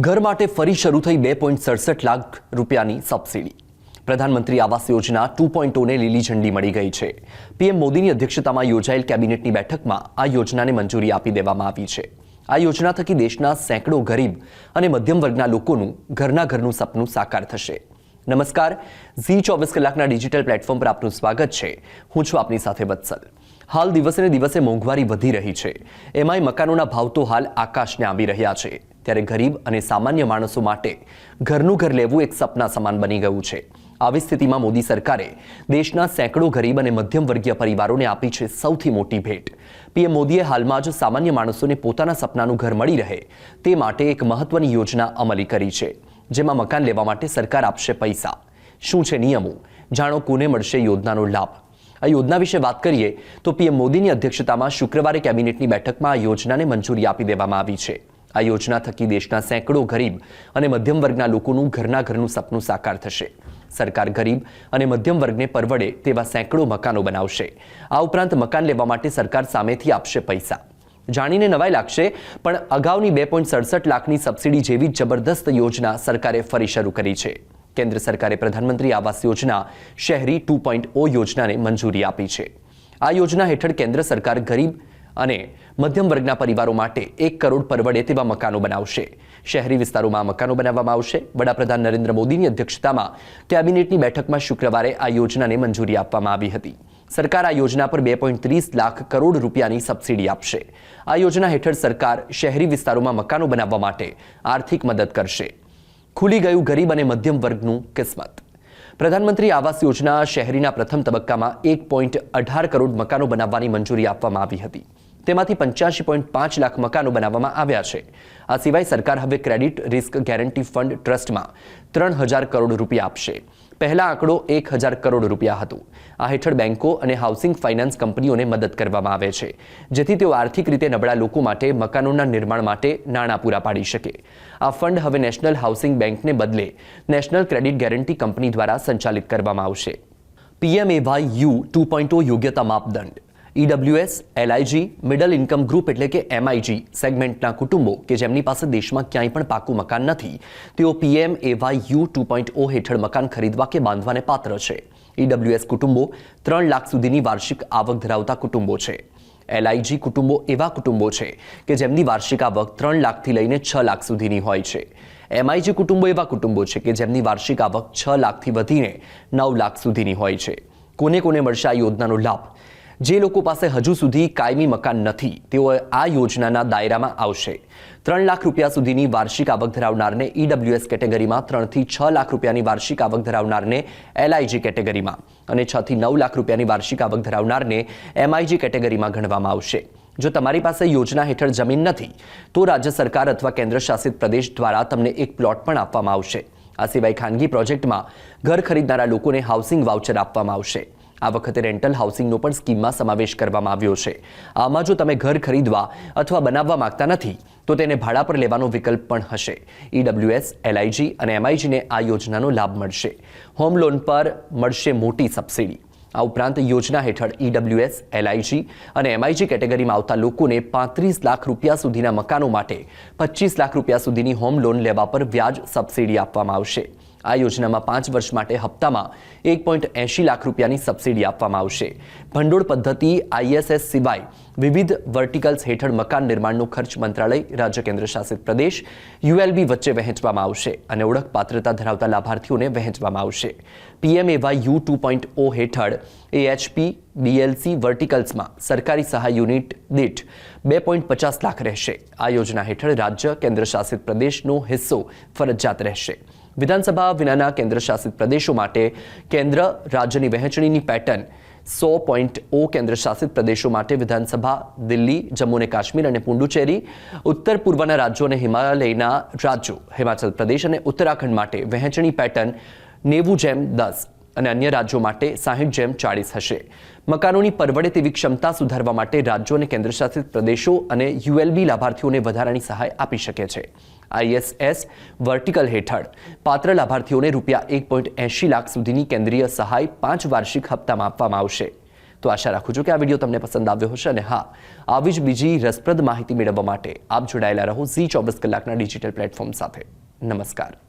ઘર માટે ફરી શરૂ થઈ બે પોઈન્ટ સડસઠ લાખ રૂપિયાની સબસિડી. પ્રધાનમંત્રી આવાસ યોજના ટુ પોઈન્ટ ઓને લીલી ઝંડી મળી ગઈ છે. પીએમ મોદીની અધ્યક્ષતામાં યોજાયેલ કેબિનેટની બેઠકમાં આ યોજનાને મંજૂરી આપી દેવામાં આવી છે. આ યોજના થકી દેશના સેંકડો ગરીબ અને મધ્યમ વર્ગના લોકોનું ઘરના ઘરનું સપનું સાકાર થશે. નમસ્કાર, ઝી ચોવીસ કલાકના ડિજિટલ પ્લેટફોર્મ પર આપનું સ્વાગત છે. હું છું આપની સાથે વત્સલ. હાલ દિવસે દિવસે મોંઘવારી વધી રહી છે. એમાંય મકાનોના ભાવ તો હાલ આકાશને આંબી રહ્યા છે. ત્યારે ગરીબ અને સામાન્ય માણસો માટે ઘરનું ઘર લેવું એક સપના સમાન બની ગયું છે. આવી સ્થિતિમાં મોદી સરકારે દેશના સેંકડો ગરીબ અને મધ્યમ વર્ગીય પરિવારોને આપી છે સૌથી મોટી ભેટ. પીએમ મોદીએ હાલમાં જ સામાન્ય માણસોને પોતાના સપનાનું ઘર મળી રહે તે માટે એક મહત્વની યોજના અમલી કરી છે, જેમાં મકાન લેવા માટે સરકાર આપશે પૈસા. શું છે નિયમો? જાણો કોને મળશે યોજનાનો લાભ? આ યોજના વિશે વાત કરીએ તો પીએમ મોદીની અધ્યક્ષતામાં શુક્રવારે કેબિનેટની બેઠકમાં આ યોજનાને મંજૂરી આપી દેવામાં આવી છે. આ યોજના થકી દેશના સેંકડો ગરીબ અને મધ્યમ વર્ગના લોકોનું ઘરના ઘરનું સપનું સાકાર થશે. સરકાર ગરીબ અને મધ્યમ વર્ગને પરવડે તેવા સેંકડો મકાનો બનાવશે. આ ઉપરાંત મકાન લેવા માટે સરકાર સામેથી આપશે પૈસા. જાણીને નવાઈ લાગશે, પણ અગાઉની બે પોઈન્ટ સડસઠ લાખની સબસિડી જેવી જબરદસ્ત યોજના સરકારે ફરી શરૂ કરી છે. કેન્દ્ર સરકારે પ્રધાનમંત્રી આવાસ યોજના શહેરી ટુ પોઈન્ટ ઓ યોજનાને મંજૂરી આપી છે. આ યોજના હેઠળ કેન્દ્ર સરકાર ગરીબ અને મધ્યમ વર્ગના પરિવારો માટે એક કરોડ પરવડે તેવા મકાનો બનાવશે. શહેરી વિસ્તારોમાં મકાનો બનાવવામાં આવશે. વડાપ્રધાન નરેન્દ્ર મોદીની અધ્યક્ષતામાં કેબિનેટની બેઠકમાં શુક્રવારે આ યોજનાને મંજૂરી આપવામાં આવી હતી. સરકાર આ યોજના પર બે પોઈન્ટ ત્રીસ લાખ કરોડ રૂપિયાની સબસિડી આપશે. આ યોજના હેઠળ સરકાર શહેરી વિસ્તારોમાં મકાનો બનાવવા માટે આર્થિક મદદ કરશે. ખુલી ગયું ગરીબ અને મધ્યમ વર્ગનું કિસ્મત. પ્રધાનમંત્રી આવાસ યોજના શહેરીના પ્રથમ તબક્કામાં એક પોઈન્ટ અઢાર કરોડ મકાનો બનાવવાની મંજૂરી આપવામાં આવી હતી. તેમાંથી પંચ્યાસી પોઈન્ટ પાંચ લાખ મકાનો બનાવવામાં આવ્યા છે. આ સિવાય સરકાર હવે ક્રેડિટ રિસ્ક ગેરંટી ફંડ ટ્રસ્ટમાં ત્રણ હજાર કરોડ રૂપિયા આપશે. પહેલા આંકડો એક હજાર કરોડ રૂપિયા હતો. આ હેઠળ બેન્કો અને હાઉસિંગ ફાઇનાન્સ કંપનીઓને મદદ કરવામાં આવે છે, જેથી તેઓ આર્થિક રીતે નબળા લોકો માટે મકાનોના નિર્માણ માટે નાણાં પૂરા પાડી શકે. આ ફંડ હવે નેશનલ હાઉસિંગ બેંકને બદલે નેશનલ ક્રેડિટ ગેરંટી કંપની દ્વારા સંચાલિત કરવામાં આવશે. પીએમએવાય યુ ટુ પોઈન્ટ યોગ્યતા માપદંડ. EWS LIG middle income group એટલે કે એમઆઈજી સેગમેન્ટના કુટુંબો કે જેમની પાસે દેશમાં ક્યાંય પણ પાકું મકાન નથી. તેઓ PM AY U two point O હેઠળ મકાન ખરીદવા કે બાંધવાને પાત્ર છે. ઈડબ્લ્યુએસ કુટુંબો ત્રણ લાખ સુધીની વાર્ષિક આવક ધરાવતા કુટુંબો છે. એલઆઈજી કુટુંબો એવા કુટુંબો છે કે જેમની વાર્ષિક આવક ત્રણ લાખથી લઈને છ લાખ સુધીની હોય છે. એમઆઈજી કુટુંબો એવા કુટુંબો છે કે જેમની વાર્ષિક આવક છ લાખથી વધીને નવ લાખ સુધીની હોય છે. કોને કોને મળશે આ યોજનાનો લાભ? જે લોકો પાસે હજુ સુધી કાયમી મકાન નથી તેઓ આ યોજનાના દાયરામાં આવશે. ત્રણ લાખ રૂપિયા સુધીની વાર્ષિક આવક ધરાવનારને ઈડબ્લ્યુએસ કેટેગરીમાં ત્રણથી છ લાખ રૂપિયાની વાર્ષિક આવક ધરાવનારને એલઆઈજી કેટેગરીમાં અને છથી નવ લાખ રૂપિયાની વાર્ષિક આવક ધરાવનારને એમઆઈજી કેટેગરીમાં ગણવામાં આવશે. જો તમારી પાસે યોજના હેઠળ જમીન નથી, તો રાજ્ય સરકાર અથવા કેન્દ્ર શાસિત પ્રદેશ દ્વારા તમને એક પ્લોટ પણ આપવામાં આવશે. આ સિવાય ખાનગી પ્રોજેક્ટમાં ઘર ખરીદનારા લોકોને હાઉસિંગ વાઉચર આપવામાં આવશે. આ વખતે રેન્ટલ હાઉસિંગનો પણ સ્કીમમાં સમાવેશ કરવામાં આવ્યો છે. આમાં જો તમે ઘર ખરીદવા અથવા બનાવવા માંગતા નથી, તો તેને ભાડા પર લેવાનો વિકલ્પ પણ હશે. ઈડબ્લ્યુએસ એલઆઈજી અને એમઆઈજીને આ યોજનાનો લાભ મળશે. હોમ લોન પર મળશે મોટી સબસિડી. આ ઉપરાંત યોજના હેઠળ ઈડબ્લ્યુએસ એલઆઈજી અને એમઆઈજી કેટેગરીમાં આવતા લોકોને પાંત્રીસ લાખ રૂપિયા સુધીના મકાનો માટે પચીસ લાખ રૂપિયા સુધીની હોમ લોન લેવા પર વ્યાજ સબસિડી આપવામાં આવશે. આ યોજનામાં પાંચ વર્ષ માટે હપ્તામાં એક પોઈન્ટ એંશી લાખ રૂપિયાની સબસિડી આપવામાં આવશે. ભંડોળ પદ્ધતિ આઈએસએસ સિવાય વિવિધ વર્ટિકલ્સ હેઠળ મકાન નિર્માણનો ખર્ચ મંત્રાલય, રાજ્ય કેન્દ્ર શાસિત પ્રદેશ યુએલબી વચ્ચે વહેંચવામાં આવશે અને ઓળખ પાત્રતા ધરાવતા લાભાર્થીઓને વહેંચવામાં આવશે. PMAY U two point O હેઠળ એએચપી બીએલસી વર્ટિકલ્સમાં સરકારી સહાય યુનિટ દીઠ બે પોઈન્ટ પચાસ લાખ રહેશે. આ યોજના હેઠળ રાજ્ય, કેન્દ્ર શાસિત પ્રદેશનો હિસ્સો ફરજિયાત રહેશે. વિધાનસભા વિનાના કેન્દ્ર શાસિત પ્રદેશો માટે કેન્દ્ર રાજ્યની વહેંચણીની પેટર્ન સો પોઈન્ટ ઓ કેન્દ્ર શાસિત પ્રદેશો માટે વિધાનસભા, દિલ્હી, જમ્મુ અને કાશ્મીર અને પુડુચેરી, ઉત્તર પૂર્વના રાજ્યો અને હિમાલયના રાજ્યો, હિમાચલ પ્રદેશ અને ઉત્તરાખંડ માટે વહેંચણી પેટર્ન નેવું જેમ દસ. અને અન્ય રાજ્યો માટે સાહીઠ જેમ ચાળીસ હશે. મકાનોની પરવડે તેવી ક્ષમતા સુધારવા માટે રાજ્યો અને કેન્દ્રશાસિત પ્રદેશો અને યુએલબી લાભાર્થીઓને વધારાની સહાય આપી શકે છે. આઈએસએસ વર્ટિકલ હેઠળ પાત્ર લાભાર્થીઓને રૂપિયા એક પોઈન્ટ એંશી લાખ સુધીની કેન્દ્રીય સહાય પાંચ વાર્ષિક હપ્તામાં આપવામાં આવશે. તો આશા રાખું છું કે આ વીડિયો તમને પસંદ આવ્યો હશે અને હા, આવી જ બીજી રસપ્રદ માહિતી મેળવવા માટે આપ જોડાયેલા રહો ઝી ચોવીસ કલાકના ડિજિટલ પ્લેટફોર્મ સાથે. નમસ્કાર.